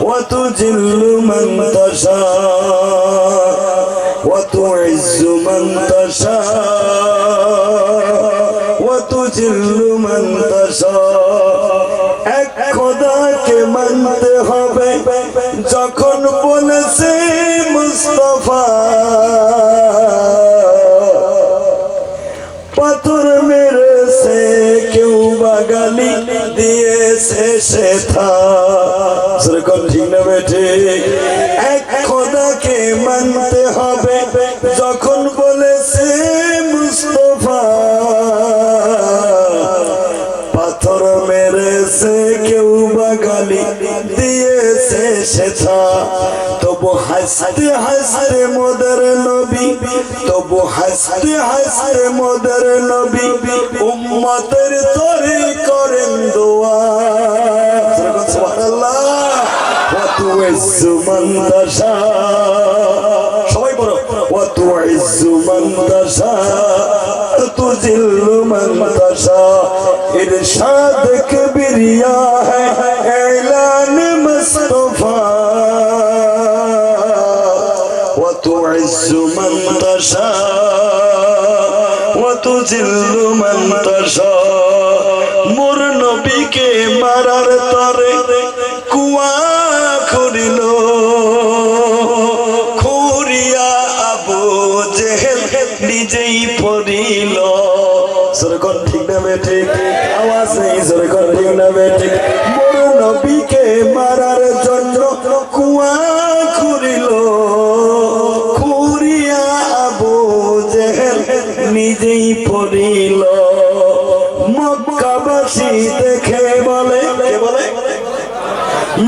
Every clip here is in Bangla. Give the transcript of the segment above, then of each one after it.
وتذل من تشاء وتعز من تشاء وتذل من تشاء এক খোদাকে মানতে হবে যখন বলেছে মুস্তফা পাথর মেরেছে কেউ বাগালি দিয়েছে সে থা সেরকম ঠিক না বেঠে এক খোদাকে মানতে হবে, যখন বলেছে মুস্তফা, পাথর মেরেছে, কেউ বাগালি দিয়েছে সেথা। তবু হাসতে হাসতে মোদের নবী, তবু হাসতে হাসতে মোদের নবী, উম্মতের তরে وتعز من تشاء সবাই পড়ো وتعز من تشاء تذل من تشاء ارشاد کبریا ہے اعلان مصطفی وتعز من تشاء وتذل من تشاء মোর নবীকে মারার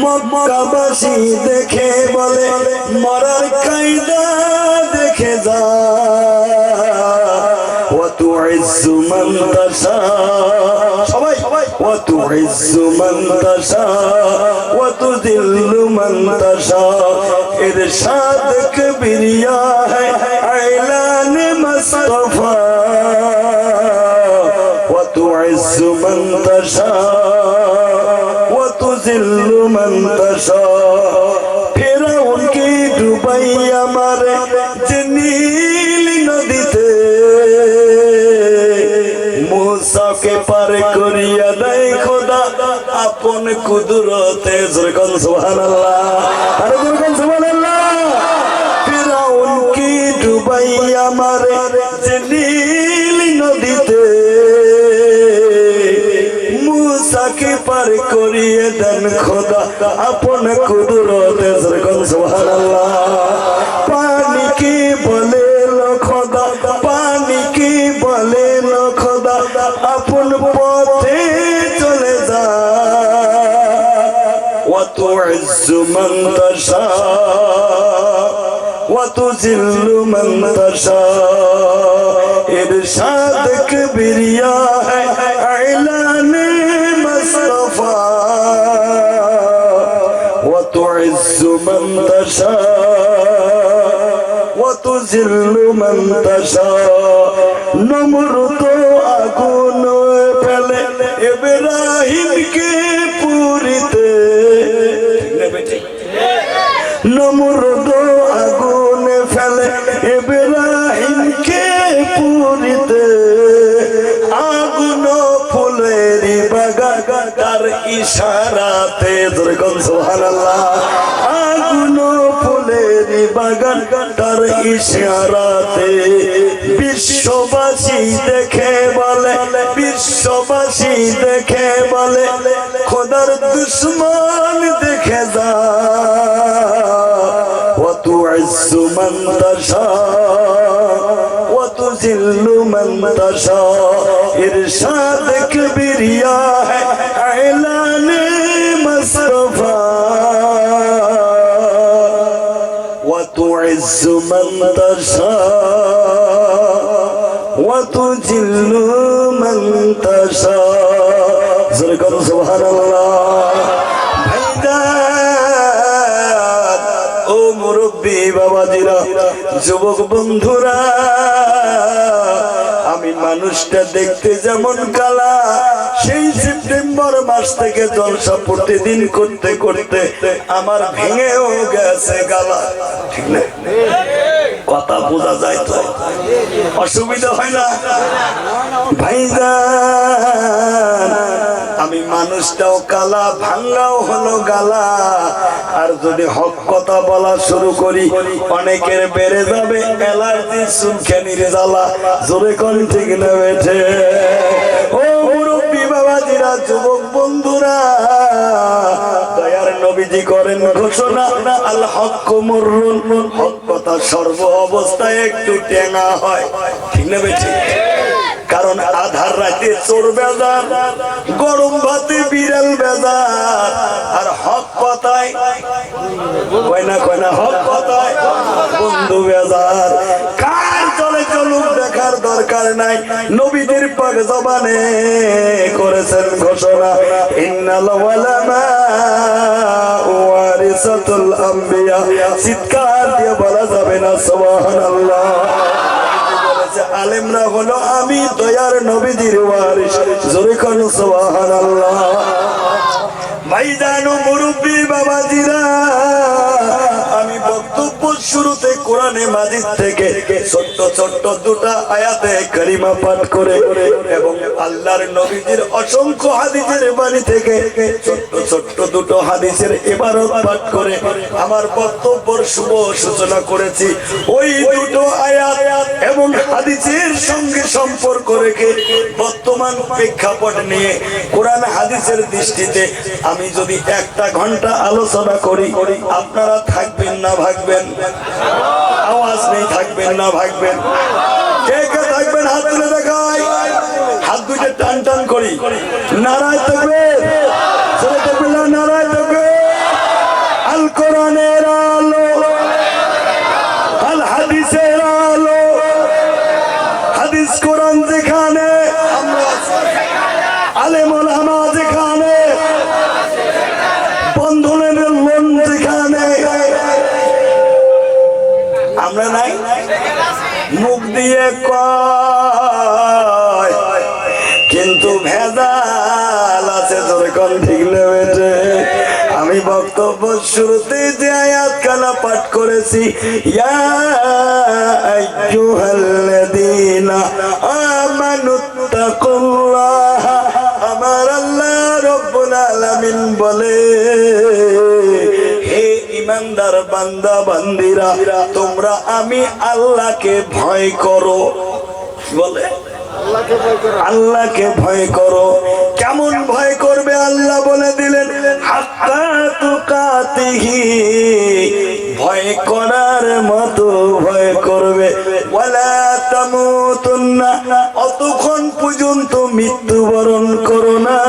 মক্কাবাসী দেখে বলে মরার কায়দা দেখে যা وتعز من تشاء وتعز من تشاء وتذل من تشاء ارشاد کبریا ہے اعلان مصطفی وتعز من تشاء কুদরতে জরকন সুবহানাল্লাহ। আরে জরকন সুবহানাল্লাহ। ফেরাউন কি ডুবাইয়া মারে যে নীল নদীতে। মুসাকে পার করিয়ে দেন খোদা। আপন কুদরতে জরকন সুবহানাল্লাহ। تشاء وتذل من تشاء ارشاد کبریا ہے اعلان مصطفى وتعز من تشاء وتذل من تشاء বাগান তার ইশারাতে দুর্গম সুবহানাল্লাহ আগুন ফুলের বাগান তার ইশারাতে বিশ্ববাসী দেখে বলে বিশ্ববাসী দেখে বলে খোদার দুশ্মন দেখে যা وتعز من تشاء وتذل من تشاء ارشاد کبریا من تشاء وتذل من تشاء زرقم سبحان الله ভাইজান ও মুরব্বী বাবাজিরা যুবক বন্ধুরা দেখতে যেমন কালা, সেই সেপ্টেম্বর মাস থেকে জলসা প্রতিদিন করতে করতে আমার ভেঙেও গেছে গালা। ঠিক না? কথা বোঝা যায় তো? অসুবিধা হয় না? ভাইজান আমি মানুষটাও কালা ভাঙ্গাও হলো গালা। আর যদি হক কথা বলা শুরু করি, অনেকের বেড়ে যাবে অ্যালার্জি সুলখানির জ্বালা জোরে কোন, ঠিক না ও মুরব্বী বাবাজিরা, যুবক বন্ধুরা সর্ব অবস্থায় একটু টেঙা হয়, ঠিক না বেঠে কারণ আধার রাতে চোর বেজার, গরম ভাতে বিড়াল বেজার। আর হক কথায়, কয় না কয় না, হক কথায় বন্ধু জবানে করেছেন ঘোষণা। চিৎকার দিয়ে বলা যাবে না আলেমরা হলো দয়ার নবীজির ওয়ারিস জোরে কোন সুবহানাল্লাহ। ভাইজান মুরব্বী বাবাজিরা। শুরুতে কোরআনে মাজিদ থেকে ছোট্ট ছোট্ট দুটা আয়াতে কারিমা পাঠ করে এবং আল্লাহর নবীজির অসংখ্য হাদিসের বাণী থেকে ছোট্ট ছোট্ট দুটো হাদিসের ইবারত পাঠ করে আমার বক্তব্যের শুভ সূচনা করেছি। ওই দুটো আয়াত এবং হাদিসের সঙ্গে সম্পর্ক রেখে বর্তমান প্রেক্ষাপট নিয়ে কোরআন হাদিসের দৃষ্টিতে আমি যদি একটা ঘণ্টা আলোচনা করি, আপনারা থাকবেন না ভাগবেন। আওয়াজ নেই, থাকবেন না, ভাগবেন। কে কে থাকবেন, হাত তুলে দেখায় হাত দুটে টান টান করি। নারায় কিন্তু ভেজাল আছে তোর কোন ঠিক নেবে আমি বক্তব্য শুরুতে যে আয়াত কানা পাঠ করেছি, ইয়া আইয়ুহাল্লাযীনা আমানুত্তাকুল্লাহ, আমার আল্লাহ রব্বুল আলামিন বলে। ইমানদার বান্দা বান্দিরা তোমরা আমি আল্লাহকে ভয় করো। বলে? আল্লাহকে ভয় করো। কেমন ভয় করবে আল্লাহ বলে দিলেন ভয় করার মতো ভয় করবে। অতক্ষণ পর্যন্ত মৃত্যুবরণ করো না।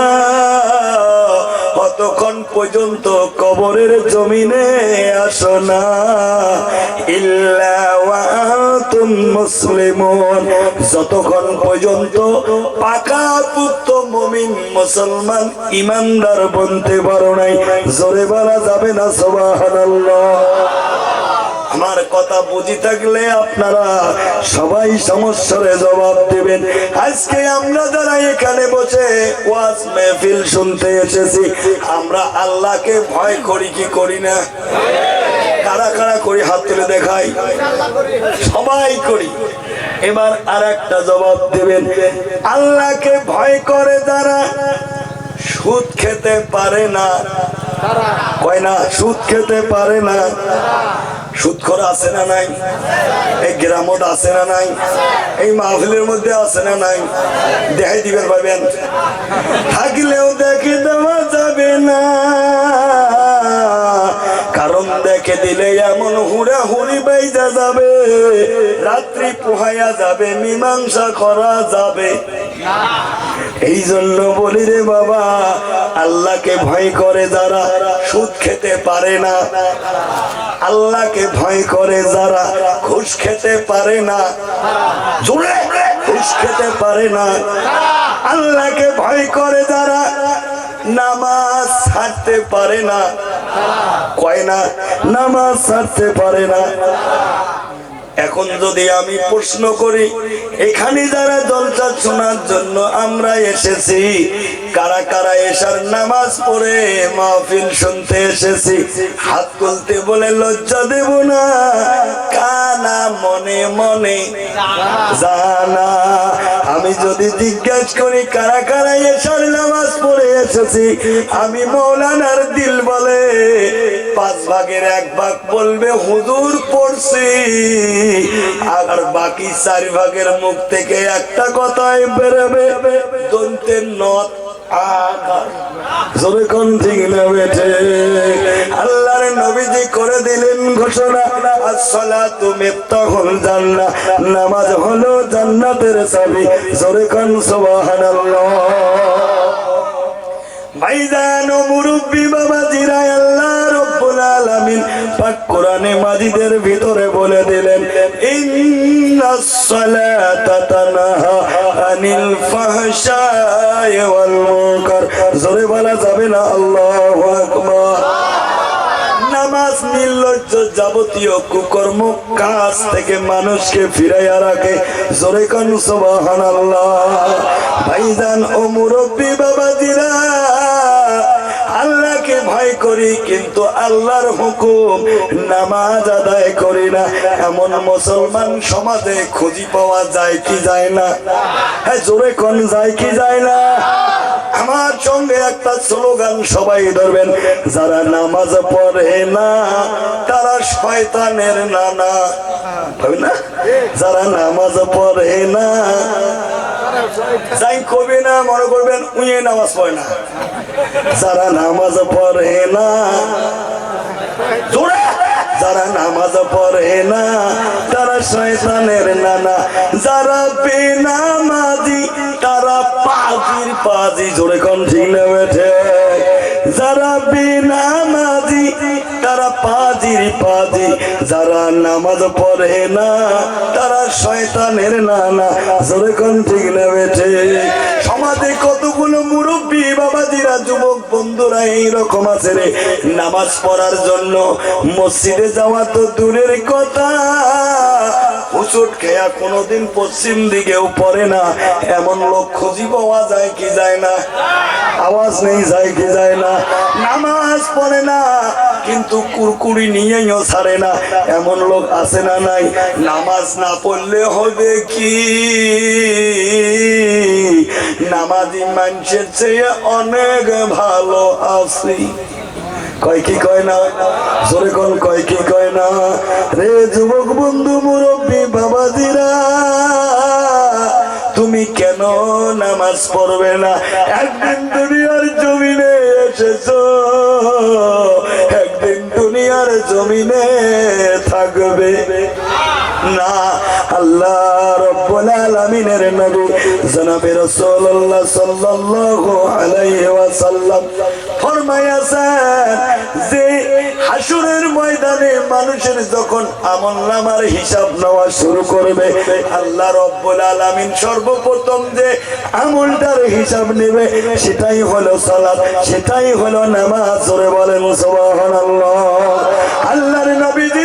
পর্যন্ত কবরের জমিনে আসো না। ইল্লা মুসলিমুন। যতক্ষণ পর্যন্ত পাকা পুত্র মমিন মুসলমান ইমানদার বনতে পারো নাই, জোরে বলা যাবে না সুবহানাল্লাহ। আমার কথা বুঝি থাকলে আপনারা সবাই সমস্যার জবাব দেবেন। আজকে আমরা যারা এখানে বসে ওয়াজ মেহফিল শুনতে এসেছি, আমরা আল্লাহকে ভয় করি, কি করি না? কারা কারা করি? হাত তুলে দেখাই। সবাই করি। এবার আর একটা জবাব দেবেন। আল্লাহকে ভয় করে যারা সুদ খেতে পারে না। কয় না? সুদ খেতে পারে না। সুদখোর আছে না নাই? এই গ্রামত আছে না নাই? এই মাহফিলের মধ্যে আছে না নাই? দেখাই দিবেন পাবেন থাকলেও দেখে দেওয়া যাবে না। দেখে দিলে এমন হুড়া হুড়ি বাইজা যাবে। রাত্রি পোহাইয়া যাবে, মীমাংসা করা যাবে। এই জন্য বলি রে বাবা, আল্লাহকে ভয় করে যারা সুদ খেতে পারে না, আল্লাহকে ভয় করে যারা ঘুষ খেতে পারে না ঘুষ খেতে পারে না, আল্লাহকে ভয় করে যারা নামাজ ছাড়তে পারে না কয় না? নামাজ ছাড়তে পারে না। এখন যদি আমি প্রশ্ন করি, এখানে যারা জলসা শোনার জন্য আমরা এসেছি, কারা কারা এসার নামাজ পড়ে মাহফিল শুনতে এসেছি, হাত তুলতে বলে লজ্জা দেব না, কানা মনে মনে জানা। আমি যদি জিজ্ঞেস করি, কারা কারা এসার নামাজ পড়ে এসেছি, আমি মৌলানার দিল বলে পাঁচ ভাগের এক ভাগ বলবে, হুজুর, পড়ছি। আর বাকি চার ভাগের মুখ থেকে একটা কথাই বেরোবে, দন্তের নথ আকার জোরে কোন ঠিক না বেঠে? আল্লাহর নবীজি করে দিলেন ঘোষণা আসসালাতু মিফতাহুল জান্নাহ। নামাজ মুরব্বী বাবা জিরায় আল্লাহ রব্বুল আলামিন পাক কোরআনে মাজিদের ভিতরে বলে দিলেন ইন্নাস সালাতা তানহা আনিল ফাহশাই ওয়াল মুনকার। জোরে বলা যাবে না? আল্লাহু আকবার। নামাজ নির্লজ্জ যাবতীয় কুকর্ম কাজ থেকে মানুষকে ফিরাইয়া রাখে। জোরে কান সুবহানাল্লাহ। ভাইজান ও মুরব্বী বাবাজিরা করি, কিন্তু আল্লাহর হুকুম নামাজ আদায় করি না। এমন মুসলমান সমাজে খুঁজি পাওয়া যায় কি যায় না? হ্যাঁ জোরে কোন যায় কি যায় না? আমার সঙ্গে একটা স্লোগান সবাই ধরবেন, যারা নামাজ পড়ে না, তারা শয়তানের নানা। না? যারা নামাজ পড়ে না যাই কবি না, মনে করবেন উইয়ে নামাজ পড়ে না। যারা নামাজ পড়ে না যারা নামাজ পড়ে না, তারা শয়তানের নানা। যারা বেনামাজি, তারা পাজির পাজি, জোরে কোন ঠিক যারা বেনামাজি, তারা পাজির পাজি, যারা নামাজ পড়ে না শয়তানের নানা জোরে কোন ঠিক না সমাজে কতগুলো মুরব্বী বাবাজিরা, যুবক বন্ধুরা এইরকম আছে রে। নামাজ পড়ার জন্য মসজিদে যাওয়া তো দূরের কথা। হুচুট খেয়া কোনোদিন পশ্চিম দিকেও পড়ে না। এমন লোক খুঁজি পাওয়া যায় কি যায় না। আওয়াজ নেই যায় কি যায় না। নামাজ পড়ে না, কিন্তু কুরকুরি নিয়েও ছাড়ে না। এমন লোক আছে না নাই। নামাজ না পড়লে হবে কি? নামাজি মানুষের চেয়ে অনেক ভালো আছি। কয় কি কয় না? জোরে কোন কয় কি কয় না? রে যুবক বন্ধু, মুরব্বী, বাবাজিরা, তুমি কেন নামাজ পড়বে না? একদিন দুনিয়ার জমিনে এসেছ। একদিন দুনিয়ার জমিনে থাকবে। না, আল্লাহ রব্বুল আলামিনের নবী, জনাবে রাসূলুল্লাহ সাল্লাল্লাহু আলাইহি ওয়াসাল্লাম যে হাসুরের ময়দানে মানুষের যখন আমল নামার হিসাব নেওয়া শুরু করবে, আল্লাহ রব্বুল আলামিন সর্বপ্রথম যে আমলটার হিসাব নেবে, সেটাই হলো সালাত, সেটাই হলো নামাজ। বলেন সুবহানাল্লাহ। আল্লাহর নবীজি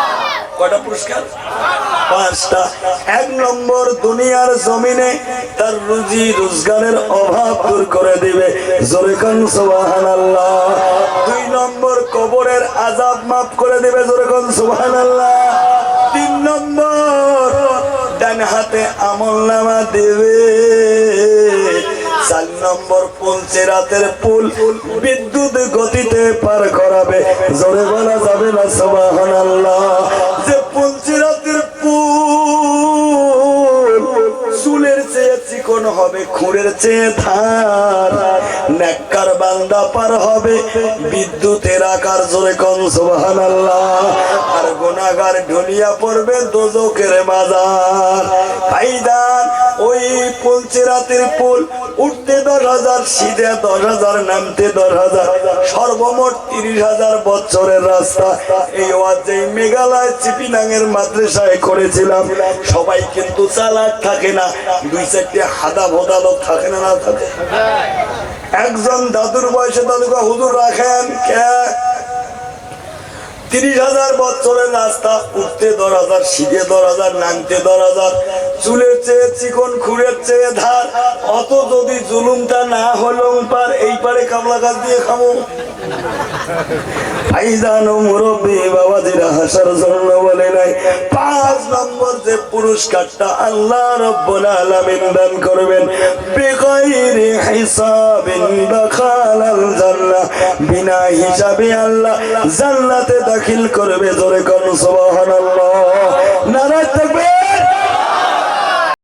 কয়টা পুরস্কার? পাঁচটা। এক নম্বর দুনিয়ার জমিনে তার রুজি রোজগারের অভাব দূর করে দিবে। জোরে দুই নম্বর কবরের আযাব মাফ করে দিবে, জোরে কান, সুবহানাল্লাহ। তিন নম্বর, ডান হাতে আমল নামা দেবে। চার নম্বর, পৌঁছে রাতের পুল বিদ্যুৎ গতিতে পার করাবে। জোরে বলা যাবে না, সুবহানাল্লাহ। হবে খুঁড়ের চেয়ে ধার। নেককার বান্দা পার হবে বিদ্যুতের আকার জোরে কন, সুবহানাল্লাহ। আর গুনাহগার ঢুলিয়া পড়বে দোজকের বাজার ভাইদান ওই পঞ্চেরাতের পুল উঠতে দশ হাজার সিধে দশ হাজার, নামতে দশ হাজার, সর্বমোট তিরিশ হাজার বছরের রাস্তা। এই ওয়াজ মেঘালয় চিপিনাঙের মাদ্রাসায় করেছিলাম। সবাই কিন্তু চালাক থাকে না, দুই চারটে হাদা ভোদা লোক থাকে না না থাকে। একজন দাদুর বয়সে দাদুকে হুজুর রাখেন, কে? তিরিশ হাজার বছরের রাস্তা, উঠতে দশ হাজার সিধে দশ হাজার, নামতে দশ হাজার, চুলের চেয়ে চিকন খুঁড়ের চেয়ে ধার। অত যদি জুলুমটা না হলেও পার, এই পারে কামলা গাছ দিয়ে জন্য বলে নাই, পাঁচ নম্বর যে পুরস্কারটা আল্লাহ রব্বুল আলামিন দান করবেন বেগাইরি হিসাবিন দাখালাল জান্নাহ, বিনা হিসাবে আল্লাহ জান্নাতে দাখিল করবে জোরে কর্ণ সুবহানাল্লাহ। নারায় থাকবে